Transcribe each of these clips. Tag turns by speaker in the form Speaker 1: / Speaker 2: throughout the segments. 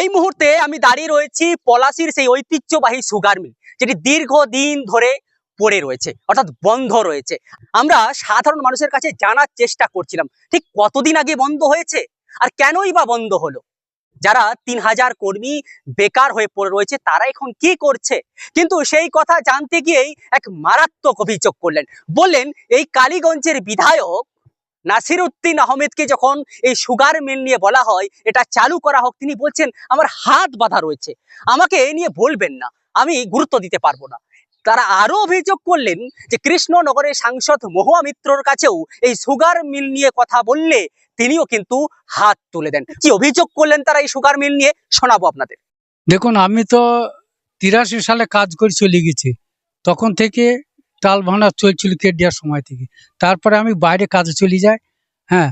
Speaker 1: এই মুহূর্তে আমি দাঁড়িয়ে রয়েছি পলাশির সেই ঐতিহ্যবাহী সুগার মিল, যেটি দীর্ঘদিন ধরে পড়ে রয়েছে, অর্থাৎ বন্ধ রয়েছে। আমরা সাধারণ মানুষের কাছে জানার চেষ্টা করছিলাম, ঠিক কতদিন আগে বন্ধ হয়েছে আর কেনই বা বন্ধ হলো? যারা তিন হাজার কর্মী বেকার হয়ে পড়ে রয়েছে, তারা এখন কি করছে? কিন্তু সেই কথা জানতে গিয়েই এক মারাত্মক অভিযোগ করলেন। বললেন, এই কালীগঞ্জের বিধায়ক নাসির উদ্দিন আহমেদকে যখন এই সুগার মিল নিয়ে বলা হয়, এটা চালু করা হোক, তিনি বলছেন, আমার হাত বাঁধা রয়েছে। আমাকে এ নিয়ে বলবেন না। আমি গুরুত্ব দিতে পারব না। তারা আরও অভিযোগ করলেন যে কৃষ্ণনগরের সাংসদ মহুয়া মিত্রর কাছেও এই সুগার মিল নিয়ে কথা বললে তিনিও কিন্তু হাত তুলে দেন। কি অভিযোগ করলেন তারা এই সুগার মিল নিয়ে? শোনাবো আপনাদের।
Speaker 2: দেখুন, আমি তো তিরাশি সালে কাজ করে চলে গেছি। তখন থেকে টাল ভাঙা চলছিল কেডিয়ার সময় থেকে। তারপরে আমি বাইরে কাজে চলে যাই হ্যাঁ।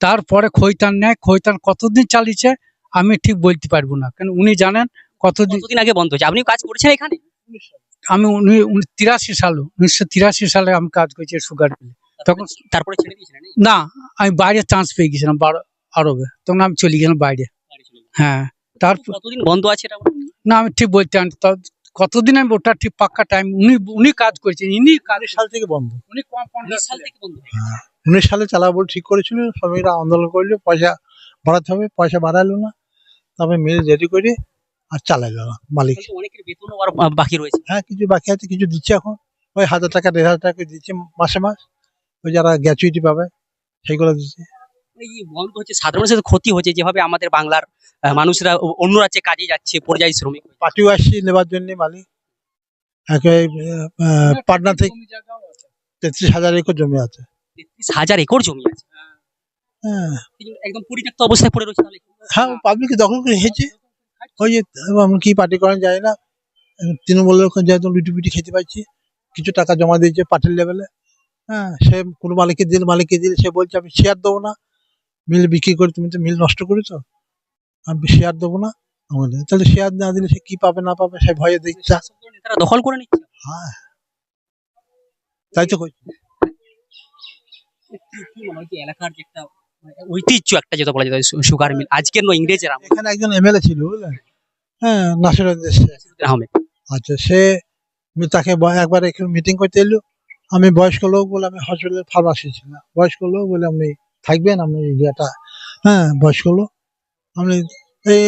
Speaker 2: তারপরে খৈতান নেয় খৈতান কতদিন চালিয়েছে আমি ঠিক বলতে পারব না। কেন উনি জানেন কতদিন
Speaker 1: আগে বন্ধ হয়েছে? আপনি কাজ করছেন এখানে?
Speaker 2: আমি উনি তিরাশি সাল উনিশশো তিরাশি সালে আমি কাজ করেছি সুগার মিলে। তখন
Speaker 1: তারপরে ছেড়ে দিয়েছিলেন
Speaker 2: না আমি বাইরে চান্স পেয়ে গেছিলাম আরবে। তখন আমি চলে গেলাম বাইরে। হ্যাঁ তারপর
Speaker 1: কতদিন বন্ধ আছে
Speaker 2: না আমি ঠিক বলতে তা- কতদিন আমি ওটা ঠিক পাক্কা টাইম উনি উনি কাজ করেছেন ইনি কাজ
Speaker 3: সাল থেকে বন্ধ।
Speaker 2: উনি কম
Speaker 1: উনিশ সাল থেকে বন্ধ।
Speaker 3: উনিশ সালে চালাবো বলে ঠিক করেছিল শ্রমিকরা আন্দোলন করল পয়সা বাড়াতে হবে পয়সা বাড়ালো না। তবে মিল রেডি করে আর চালাইলো না মালিক
Speaker 1: অনেকের বেতনও আর বাকি রয়েছে।
Speaker 3: হ্যাঁ কিছু বাকি আছে কিছু দিচ্ছে এখন। ওই হাজার টাকা দেড় হাজার টাকা দিচ্ছে মাসে মাস। ওই যারা গ্যাচুইটি পাবে সেইগুলো দিচ্ছে।
Speaker 1: এই বন্ধ হচ্ছে সাধারণ মানুষের ক্ষতি হচ্ছে যেভাবে আমাদের বাংলার মানুষরা অন্য রাজ্যে কাজে যাচ্ছে পরিযায়ী শ্রমিক হয়ে।
Speaker 3: আসছি নেবার জন্য মালিক। পাটনা থেকে তেত্রিশ হাজার একর জমি আছে।
Speaker 1: তেত্রিশ হাজার একর জমি আছে।
Speaker 3: হ্যাঁ।
Speaker 1: একদম পরিত্যক্ত অবস্থায় পড়ে রয়েছে
Speaker 3: হ্যাঁ পাবলিক দখল করে হেঁচে ওই যে কি পার্টি করেন যায় না। তৃণমূলের যেহেতু লুটি পিটি খেতে পাচ্ছি কিছু টাকা জমা দিয়েছে পার্টির লেভেলে হ্যাঁ সে কোনো মালিকের দিল মালিককে দিল সে বলছে আমি শেয়ার দেবো না। মিল বিক্রি করে তুমি তো মিল নষ্ট করেছ। আমি শেয়ার দেবো না। আমাদের। তাহলে শেয়ার না দিলে সে কি পাবে না পাবে সে ভয়ে
Speaker 1: শাসক দখল করে নিচ্ছে।
Speaker 3: হ্যাঁ। তাই তো কই।
Speaker 1: কি কি এলাকার যে একটা ঐতিহ্য একটা যেটা বলা যায় সুগার মিল। আজকের নয় ইংরেজের
Speaker 3: এখানে একজন এমএলএ ছিল বুঝলেন হ্যাঁ নাসিরুদ্দিন
Speaker 1: আহমেদ।
Speaker 3: আচ্ছা সে আমি তাকে একবার এখানে মিটিং করতে এলো। আমি বয়স্ক লোক বলে আমি হসপিটালের ফার্মাসি ছিলাম। বয়স্ক লোক বলে আপনি থাকবেন আপনি ইয়েটা হ্যাঁ বয়স্ক লোক। আপনি এই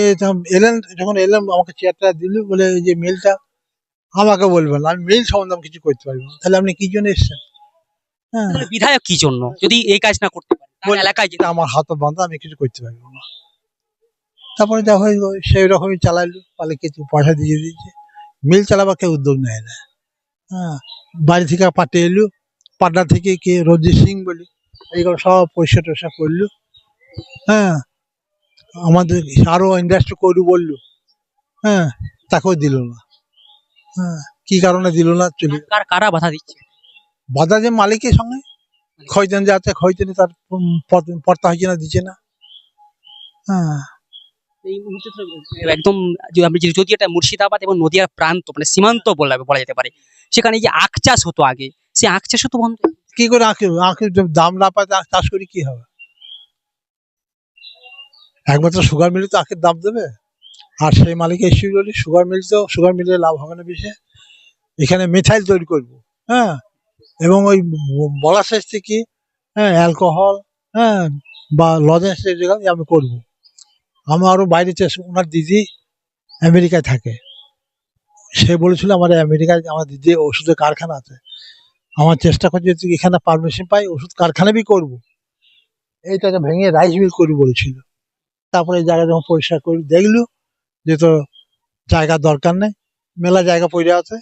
Speaker 3: এলেন যখন এলেন আমাকে চেয়ারটা দিল বলে এই যে মিলটা আমাকে বলবেন আমি মিল সম্বন্ধে আমি কিছু করতে পারব। তাহলে আপনি কি জন্য এসছেন? হ্যাঁ।
Speaker 1: বিধায়ক কি জন্য? যদি এই কাজ না করতে পারে তার এলাকায় যেটা
Speaker 3: আমার হাত বাঁধা আমি কিছু করতে পারব না। তারপরে যা হয়ে সেই রকমই চালাইলো পালে কিছু পয়সা দিয়ে দিয়েছে। মিল চালাবার কেউ উদ্যোগ নেয় না। হ্যাঁ বাড়ি থেকে পাঠিয়ে এলো পাটনা থেকে কে রঞ্জিত সিং বলি। এইগুলো সব পয়সা টয়সা করল। হ্যাঁ আমাদের আরও ইন্ডাস্ট্রি করব বলল। হ্যাঁ তাকেও দিল না। হ্যাঁ কি কারণে দিল না চলে
Speaker 1: কারা বাধা দিচ্ছে?
Speaker 3: বাধা যে মালিকের সঙ্গে। খয়তেন যে আছে খয়তেনে তার পর্তা হয়েছে না দিচ্ছে না। হ্যাঁ।
Speaker 1: এই মুহূর্তে একদম যদি- এটা মুর্শিদাবাদ এবং নদিয়ার প্রান্ত মানে সীমান্ত বলা বলা যেতে পারে সেখানে যে আখ চাষ হতো আগে সে আখ চাষ তো বন্ধ।
Speaker 3: কি করে আখের যদি দাম না পায় চাষ করি কি হবে? একমাত্র সুগার মিলে তো আখের দাম দেবে। আর সেই মালিক এসে বলি সুগার মিল তো সুগার মিলে লাভ হবে না বেশি। এখানে মিথাইল তৈরি করব হ্যাঁ? এবং ওই বলা শেষ থেকে হ্যাঁ অ্যালকোহল হ্যাঁ বা লজেন্স যেগুলো আমি করব। আমার আরও বাইরে চেষ্টা ওনার দিদি আমেরিকায় থাকে। সে বলেছিল, আমার আমেরিকায় আমার দিদি ওষুধের কারখানা আছে। আমার চেষ্টা করছি যে এখানে পারমিশন পাই ওষুধ কারখানা বি করব। এইটাকে ভেঙে রাইস মিল করি বলেছিল। তারপরে এই জায়গা যখন পরিষ্কার করি দেখল যে তো জায়গা দরকার নেই মেলা জায়গা পড়ে আছে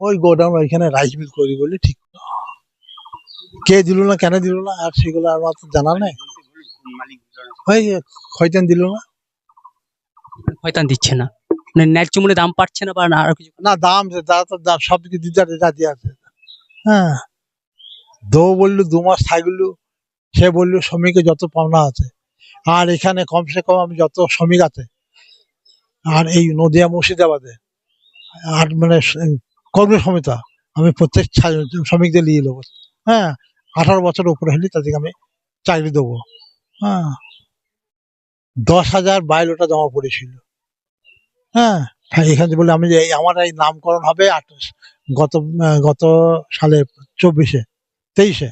Speaker 3: ওই গোডাউন ওইখানে রাইস মিল করি বলে ঠিক কে দিল না কেন দিল না আর সেগুলো আমার তো জানা নেই। ওই খয়তেন দিল না।
Speaker 1: হয়তো দিচ্ছে না। মানে ন্যায্য মূল্যে দাম পাচ্ছে না বা না আরও কিছু?
Speaker 3: না দাম যে সব দিকে দিতে রাজি আছে। হ্যাঁ। দো বলল, দু মাস থাকল। সে বলল, শ্রমিকের যত পাওনা আছে। আর এখানে কমসে কম আমি যত শ্রমিক আছে, আর এই নদিয়া মুর্শিদাবাদে, আর মানে কর্মী সমিতা, আমি প্রত্যেক শ্রমিকদের নিয়ে নেব। হ্যাঁ আঠারো বছর উপরে হলে তাদেরকে আমি চাকরি দেবো। হ্যাঁ। দশ হাজার বায়োলোটা জমা পড়েছিল। হ্যাঁ হ্যাঁ এখানে বলে আমি যে, আমার এই নামকরণ হবে গত গত সালে, চব্বিশে, তেইশে।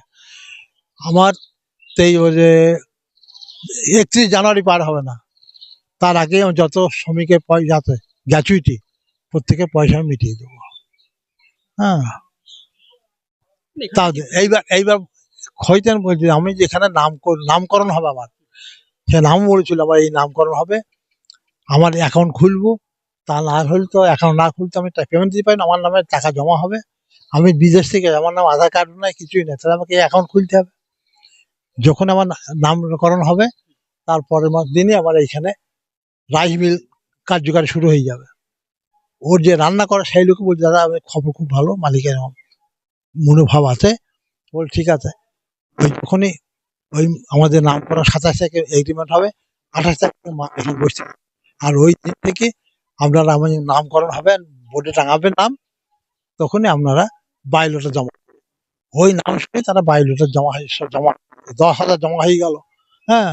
Speaker 3: আমার তেই যে একত্রিশ জানুয়ারি পার হবে না। তার আগে যত শ্রমিকের পয়সাতে গ্যাচুইটি, প্রত্যেকে পয়সা মিটিয়ে দেবো। হ্যাঁ। তা এইবার এইবার খৈতেন বলছি, আমি যেখানে নাম নামকরণ হবে আমার, সে নাম বলেছিল, আমার এই নামকরণ হবে। আমার অ্যাকাউন্ট খুলবো তা না হলে তো অ্যাকাউন্ট না খুলতে আমি পেমেন্ট দিতে পারি না, আমার নামে টাকা জমা হবে। আমি বিদেশ থেকে, আমার নাম আধার কার্ড নাই, কিছুই নেই, তাহলে আমাকে অ্যাকাউন্ট খুলতে হবে। যখন আমার নামকরণ হবে তারপরের দিনই আমার এইখানে রাইস মিল কার্যকারী শুরু হয়ে যাবে। ওর যে রান্না করে, সেই লোক বলছে, দাদা, আমি খবর খুব ভালো, মালিকের মনোভাব আছে। বল, ঠিক আছে। ওই যখনই ওই আমাদের নাম করা সাতাশ থেকে এগ্রিমেন্ট হবে, আঠাশ তারিখে এখানে আর ওই দিন থেকে আপনারা আমাদের নামকরণ হবেন, বোর্ডে টাঙাবে নাম, তখনই আপনারা বায়োলটা জমা ওই নাম শুনে তারা বায়োলটা জমা হয়ে সব জমা দশ হাজার জমা হয়ে গেল। হ্যাঁ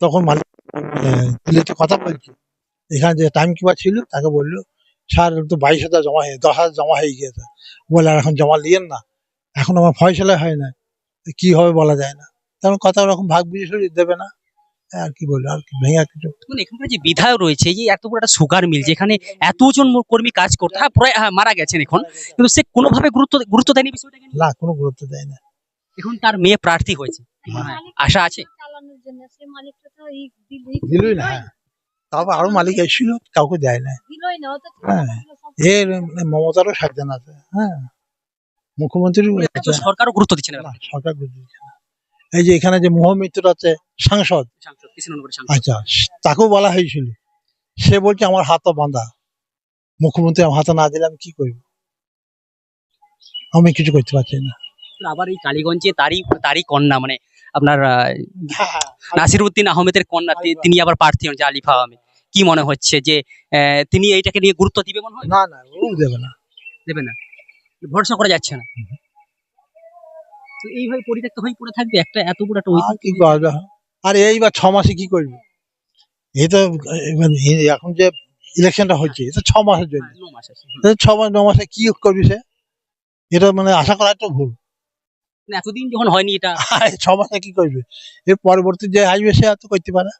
Speaker 3: তখন মালিক দিল্লিতে কথা বলছি। এখানে যে টাইম কিপার ছিল, তাকে বলল, স্যার, তো বাইশ হাজার জমা হয়ে, দশ হাজার জমা হয়ে গিয়েছে। বলে, আর এখন জমা নিয়েন না। এখন আমার ফয়সলা হয় না। কি হবে বলা যায় না। তেমন কথা ওরকম ভাগ বুঝে শুনে দেবে না। আর কি বলব আর কি ভেঙে কিছু
Speaker 1: দেখুন এখানকার যে বিধায়ক রয়েছে যে এত বড় একটা সুগার মিল যেখানে এতজন কর্মী কাজ করতে হ্যাঁ প্রায় হ্যাঁ, মারা গেছেন এখন কিন্তু সে কোনোভাবে গুরুত্ব গুরুত্ব দেয়নি বিষয়টাকে
Speaker 3: না কোনো গুরুত্ব দেয় না।
Speaker 1: এখন তার মেয়ে প্রার্থী হয়েছে। মনে হয়? আশা আছে?
Speaker 4: দিলই
Speaker 3: দিলই না হ্যাঁ। তারপর আরও মালিক এসেছিল কাউকে দেয় না।
Speaker 4: দিলই না ও তো
Speaker 3: হ্যাঁ। এর মমতারও সাবধান আছে হ্যাঁ। মুখ্যমন্ত্রী
Speaker 1: সরকারও গুরুত্ব দিচ্ছে না
Speaker 3: সরকার গুরুত্ব দিচ্ছে না। এই যে এখানে যে মোহমিত্র আছে সাংসদ। আচ্ছা তাকেও বলা হয়েছিল। সে বলছে আমার হাতও বাঁধা। মুখ্যমন্ত্রী আমার হাতে না দিলে আমি কি করব? আমি কিছু করতে পারছি না।
Speaker 1: আবার এই কালীগঞ্জে তারই তারই কন্যা মানে আপনার আহ, নাসির উদ্দিন আহমেদের কন্যা তিনি আবার প্রার্থী হন যে আলিফা আহমেদ। কি মনে হচ্ছে যে আহ, তিনি এইটাকে নিয়ে গুরুত্ব দিবে মনে হয়?
Speaker 3: না না ও দেবে না।
Speaker 1: দেবে না। ভরসা করা যাচ্ছে না। তো এইভাবে পরিত্যক্ত হয়ে পড়ে থাকবে? একটা এত বড় একটা
Speaker 3: আর
Speaker 1: ঐতিহ্য
Speaker 3: কি করবে আর এইবার ছ মাসে কি করবে? এই তো মানে এখন যে ইলেকশনটা হচ্ছে এটা ছ মাসের জন্য।
Speaker 1: হ্যাঁ, ন মাস আছে। হুম।
Speaker 3: এই ছ মাস ন মাসে কি করবি সে? এটা মানে আশা করা একটা ভুল।
Speaker 1: না, এতদিন যখন হয়নি এটা।
Speaker 3: আর ছ মাসে কি করবে? এর পরবর্তী যে আসবে সে আর তো করতে পারে।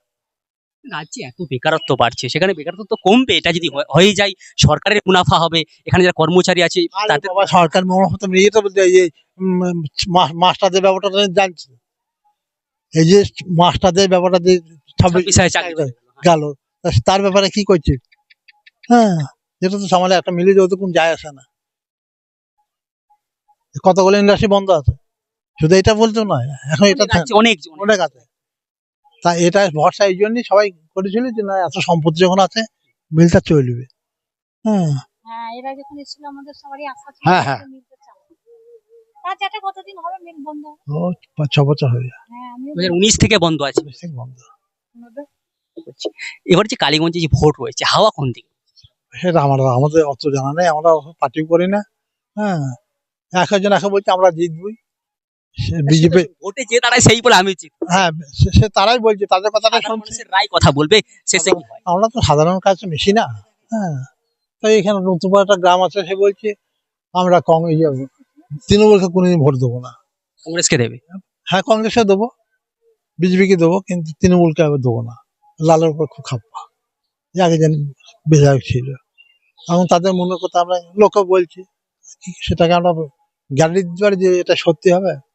Speaker 1: রাজ্যে এত বেকারত্ব বাড়ছে সেখানে বেকারত্ব তো কমবে এটা যদি হয়- হয়ে যায় সরকারের মুনাফা হবে এখানে যারা কর্মচারী আছে তাদের
Speaker 3: বাবা সরকার তো তো বলতে এই যে উম, মা- মাস্টারদের ব্যাপারটা তো জানছে। এই যে মাস্টারদের ব্যাপারটা যে ছাব্বিশ
Speaker 1: ছাব্বিশ হাজার চাকরি চলে গেল।
Speaker 3: গেল তার ব্যাপারে কি করছে? হ্যাঁ যেটা তো সামান্য একটা মিলে যেহেতু কোন যায় আসে না। কতগুলো ইন্ডাস্ট্রি বন্ধ আছে? শুধু এটা বলতো নয় এখন এটা
Speaker 1: রাজ্যে অনেক- অনেক
Speaker 3: আছে। তা এটা ভরসা এই জন্যই সবাই করেছিল যে না এত সম্পত্তি যখন আছে মিলটা চলবে হ্যাঁ
Speaker 4: হ্যাঁ এরা যখন এসেছিল আমাদের সবারই আশা ছিল
Speaker 3: হ্যাঁ, হ্যাঁ। ছ বছর হয়ে
Speaker 4: হ্যাঁ
Speaker 1: হাজার উনিশ থেকে বন্ধ আছে।
Speaker 3: বেশি বন্ধ।
Speaker 1: এবার যে কালীগঞ্জে যে ভোট রয়েছে হাওয়া কোন দিকে?
Speaker 3: সেটা আমরা আমাদের অত জানা নেই আমরা পার্টি করি না। হ্যাঁ এক একজন একে বলছে আমরা জিতবই। বিজেপি
Speaker 1: ভোটে যে দাঁড়ায় সেই বলে আমি
Speaker 3: হ্যাঁ সে- তারাই বলছে তাদের কথাটা শুনছে।
Speaker 1: রায় কথা বলবে শেষে
Speaker 3: আমরা তো সাধারণ কাছে মিশি না। হ্যাঁ তাই এখানে নতুন একটা গ্রাম আছে সে বলছে আমরা কংগ্রেস তৃণমূলকে কোনোদিন ভোট দেবো না।
Speaker 1: কংগ্রেসকে দেবে?
Speaker 3: হ্যাঁ কংগ্রেসে দেবো বিজেপিকে দেবো কিন্তু তৃণমূলকে আবার দেবো না। লালের উপর খুব খাপ্পা যে আগে যেন বিধায়ক ছিল। এবং তাদের মনের কথা আমরা লোকও বলছি সেটাকে আমরা গ্যারান্টি দিতে পারি যে এটা সত্যি হবে?